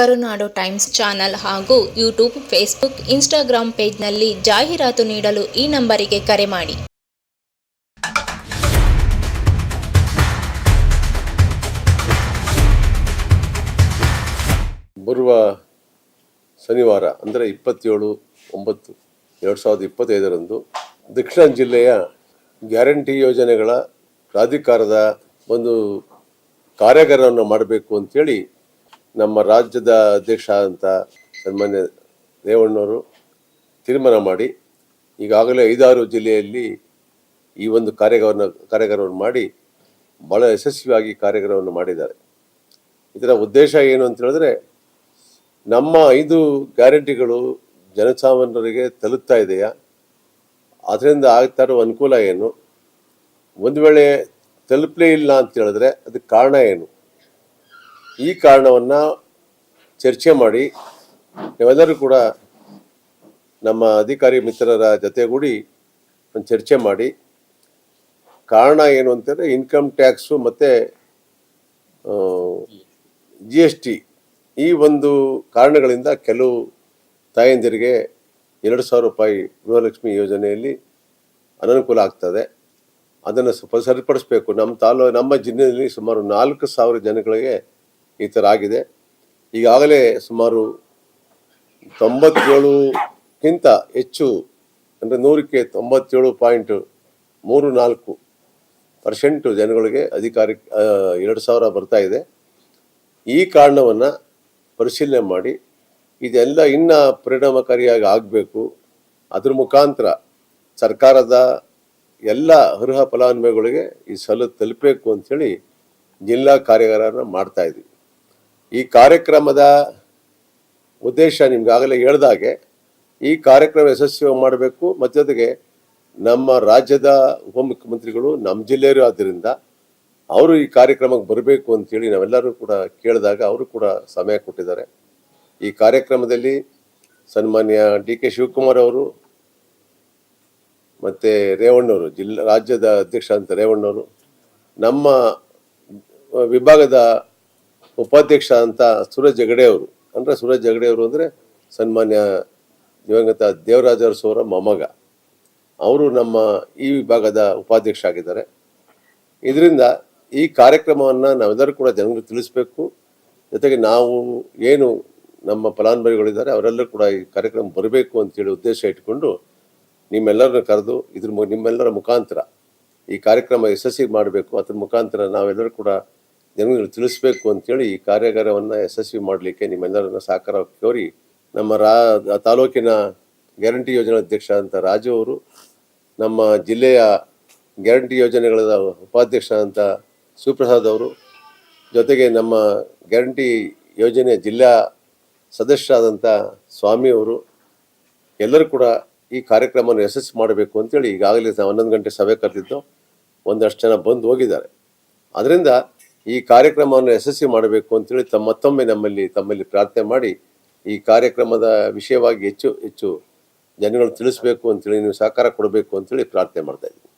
ಕರುನಾಡು times channel ಹಾಗೂ YouTube, Facebook Instagram ಪೇಜ್ನಲ್ಲಿ ಜಾಹೀರಾತು ನೀಡಲು ಈ ನಂಬರಿಗೆ ಕರೆ ಮಾಡಿ. ಬರುವ ಶನಿವಾರ, ಅಂದರೆ ಇಪ್ಪತ್ತೇಳು ಒಂಬತ್ತು ಎರಡು ಸಾವಿರದ ಇಪ್ಪತ್ತೈದರಂದು ದಕ್ಷಿಣ ಜಿಲ್ಲೆಯ ಗ್ಯಾರಂಟಿ ಯೋಜನೆಗಳ ಪ್ರಾಧಿಕಾರದ ಒಂದು ಕಾರ್ಯಾಗಾರವನ್ನು ಮಾಡಬೇಕು ಅಂತೇಳಿ ನಮ್ಮ ರಾಜ್ಯದ ಅಧ್ಯಕ್ಷ ಅಂತ ಸನ್ಮಾನ್ಯ ರೇವಣ್ಣವರು ತೀರ್ಮಾನ ಮಾಡಿ ಈಗಾಗಲೇ ಐದಾರು ಜಿಲ್ಲೆಯಲ್ಲಿ ಈ ಒಂದು ಕಾರ್ಯಗಾರನ ಕಾರ್ಯಾಗಾರವನ್ನು ಮಾಡಿ ಭಾಳ ಯಶಸ್ವಿಯಾಗಿ ಕಾರ್ಯಾಗಾರವನ್ನು ಮಾಡಿದ್ದಾರೆ. ಇದರ ಉದ್ದೇಶ ಏನು ಅಂತ ಹೇಳಿದ್ರೆ ನಮ್ಮ ಐದು ಗ್ಯಾರಂಟಿಗಳು ಜನಸಾಮಾನ್ಯರಿಗೆ ತಲುಪ್ತಾ ಇದೆಯಾ? ಅದರಿಂದ ಆಗ್ತಾ ಇರೋ ಅನುಕೂಲ ಏನು? ಒಂದು ವೇಳೆ ತಲುಪಲೇ ಇಲ್ಲ ಅಂತ ಹೇಳಿದ್ರೆ ಅದಕ್ಕೆ ಕಾರಣ ಏನು? ಈ ಕಾರಣವನ್ನು ಚರ್ಚೆ ಮಾಡಿ ನಾವೆಲ್ಲರೂ ಕೂಡ ನಮ್ಮ ಅಧಿಕಾರಿ ಮಿತ್ರರ ಜೊತೆಗೂಡಿ ಒಂದು ಚರ್ಚೆ ಮಾಡಿ. ಕಾರಣ ಏನು ಅಂತಂದರೆ ಇನ್ಕಮ್ ಟ್ಯಾಕ್ಸು ಮತ್ತು ಜಿ ಎಸ್ ಟಿ ಈ ಒಂದು ಕಾರಣಗಳಿಂದ ಕೆಲವು ತಾಯಂದಿರಿಗೆ ಎರಡು ಸಾವಿರ ರೂಪಾಯಿ ಗೃಹಲಕ್ಷ್ಮಿ ಯೋಜನೆಯಲ್ಲಿ ಅನನುಕೂಲ ಆಗ್ತದೆ. ಅದನ್ನು ಸ್ವಲ್ಪ ಸರಿಪಡಿಸ್ಬೇಕು. ನಮ್ಮ ತಾಲೂ, ನಮ್ಮ ಜಿಲ್ಲೆಯಲ್ಲಿ ಸುಮಾರು ನಾಲ್ಕು ಸಾವಿರ ಜನಗಳಿಗೆ ಈ ಥರ ಆಗಿದೆ. ಈಗಾಗಲೇ ಸುಮಾರು ತೊಂಬತ್ತೇಳುಕ್ಕಿಂತ ಹೆಚ್ಚು, ಅಂದರೆ ನೂರಕ್ಕೆ ತೊಂಬತ್ತೇಳು ಪಾಯಿಂಟ್ ಮೂರು ನಾಲ್ಕು ಪರ್ಸೆಂಟು ಜನಗಳಿಗೆ ಅಧಿಕಾರಿ ಎರಡು ಸಾವಿರ ಬರ್ತಾ ಇದೆ. ಈ ಕಾರಣವನ್ನು ಪರಿಶೀಲನೆ ಮಾಡಿ, ಇದೆಲ್ಲ ಇನ್ನ ಪರಿಣಾಮಕಾರಿಯಾಗಿ ಆಗಬೇಕು. ಅದ್ರ ಮುಖಾಂತರ ಸರ್ಕಾರದ ಎಲ್ಲ ಅರ್ಹ ಫಲಾನುಭವಿಗಳಿಗೆ ಈ ಸಲ ತಲುಪಬೇಕು ಅಂಥೇಳಿ ಜಿಲ್ಲಾ ಕಾರ್ಯಾಗಾರನ ಮಾಡ್ತಾ ಇದ್ವಿ ಈ ಕಾರ್ಯಕ್ರಮದ ಉದ್ದೇಶ ನಿಮ್ಗಾಗಲೇ ಹೇಳ್ದಾಗೆ, ಈ ಕಾರ್ಯಕ್ರಮ ಯಶಸ್ವಿ ಮಾಡಬೇಕು, ಮತ್ತು ಜೊತೆಗೆ ನಮ್ಮ ರಾಜ್ಯದ ಉಪಮುಖ್ಯಮಂತ್ರಿಗಳು ನಮ್ಮ ಜಿಲ್ಲೆಯರು ಆದ್ದರಿಂದ ಅವರು ಈ ಕಾರ್ಯಕ್ರಮಕ್ಕೆ ಬರಬೇಕು ಅಂತೇಳಿ ನಾವೆಲ್ಲರೂ ಕೂಡ ಕೇಳಿದಾಗ ಅವರು ಕೂಡ ಸಮಯ ಕೊಟ್ಟಿದ್ದಾರೆ. ಈ ಕಾರ್ಯಕ್ರಮದಲ್ಲಿ ಸನ್ಮಾನ್ಯ ಡಿ ಕೆ ಶಿವಕುಮಾರ್ ಅವರು, ಮತ್ತು ರೇವಣ್ಣವರು, ಜಿಲ್ಲಾ ರಾಜ್ಯದ ಅಧ್ಯಕ್ಷ ಅಂತ ರೇವಣ್ಣವರು, ನಮ್ಮ ವಿಭಾಗದ ಉಪಾಧ್ಯಕ್ಷ ಅಂತ ಸೂರಜ್ ಹೆಗಡೆ ಅವರು. ಅಂದರೆ ಸೂರಜ್ ಜಗಡೆ ಅವರು ಅಂದರೆ ಸನ್ಮಾನ್ಯ ದಿವಂಗತ ದೇವರಾಜ ಅವರ ಮೊಮ್ಮಗ. ಅವರು ನಮ್ಮ ಈ ವಿಭಾಗದ ಉಪಾಧ್ಯಕ್ಷ ಆಗಿದ್ದಾರೆ. ಇದರಿಂದ ಈ ಕಾರ್ಯಕ್ರಮವನ್ನು ನಾವೆಲ್ಲರೂ ಕೂಡ ಜನರಿಗೆ ತಿಳಿಸ್ಬೇಕು. ಜೊತೆಗೆ ನಾವು ಏನು ನಮ್ಮ ಫಲಾನುಭವಿಗಳಿದ್ದಾರೆ ಅವರೆಲ್ಲರೂ ಕೂಡ ಈ ಕಾರ್ಯಕ್ರಮ ಬರಬೇಕು ಅಂತೇಳಿ ಉದ್ದೇಶ ಇಟ್ಕೊಂಡು ನಿಮ್ಮೆಲ್ಲರನ್ನ ಕರೆದು ಇದ್ರ ನಿಮ್ಮೆಲ್ಲರ ಮುಖಾಂತರ ಈ ಕಾರ್ಯಕ್ರಮ ಯಶಸ್ವಿ ಮಾಡಬೇಕು. ಅದ್ರ ಮುಖಾಂತರ ನಾವೆಲ್ಲರೂ ಕೂಡ ಜನಗಳಿಗೆ ತಿಳಿಸ್ಬೇಕು ಅಂತೇಳಿ ಈ ಕಾರ್ಯಾಗಾರವನ್ನು ಯಶಸ್ವಿ ಮಾಡಲಿಕ್ಕೆ ನಿಮ್ಮೆಲ್ಲರನ್ನ ಸಹಕಾರ ಕೋರಿ ನಮ್ಮ ರಾ, ತಾಲೂಕಿನ ಗ್ಯಾರಂಟಿ ಯೋಜನಾ ಅಧ್ಯಕ್ಷ ಅಂತ ರಾಜು ಅವರು, ನಮ್ಮ ಜಿಲ್ಲೆಯ ಗ್ಯಾರಂಟಿ ಯೋಜನೆಗಳ ಉಪಾಧ್ಯಕ್ಷ ಅಂತ ಶಿವಪ್ರಸಾದ್ ಅವರು, ಜೊತೆಗೆ ನಮ್ಮ ಗ್ಯಾರಂಟಿ ಯೋಜನೆಯ ಜಿಲ್ಲಾ ಸದಸ್ಯರಾದಂಥ ಸ್ವಾಮಿ ಅವರು, ಎಲ್ಲರೂ ಕೂಡ ಈ ಕಾರ್ಯಕ್ರಮವನ್ನು ಯಶಸ್ವಿ ಮಾಡಬೇಕು ಅಂತೇಳಿ ಈಗಾಗಲೇ ಹನ್ನೊಂದು ಗಂಟೆ ಸಭೆ ಕರೆದಿದ್ದು, ಒಂದಷ್ಟು ಜನ ಬಂದು ಹೋಗಿದ್ದಾರೆ. ಅದರಿಂದ ಈ ಕಾರ್ಯಕ್ರಮವನ್ನು ಯಶಸ್ವಿ ಮಾಡಬೇಕು ಅಂತೇಳಿ ತಮ್ಮ ಮತ್ತೊಮ್ಮೆ ನಮ್ಮಲ್ಲಿ, ತಮ್ಮಲ್ಲಿ ಪ್ರಾರ್ಥನೆ ಮಾಡಿ ಈ ಕಾರ್ಯಕ್ರಮದ ವಿಷಯವಾಗಿ ಹೆಚ್ಚು ಹೆಚ್ಚು ಜನಗಳು ತಿಳಿಸಬೇಕು ಅಂತೇಳಿ, ನೀವು ಸಹಕಾರ ಕೊಡಬೇಕು ಅಂತೇಳಿ ಪ್ರಾರ್ಥನೆ ಮಾಡ್ತಾ ಇದ್ದೀನಿ.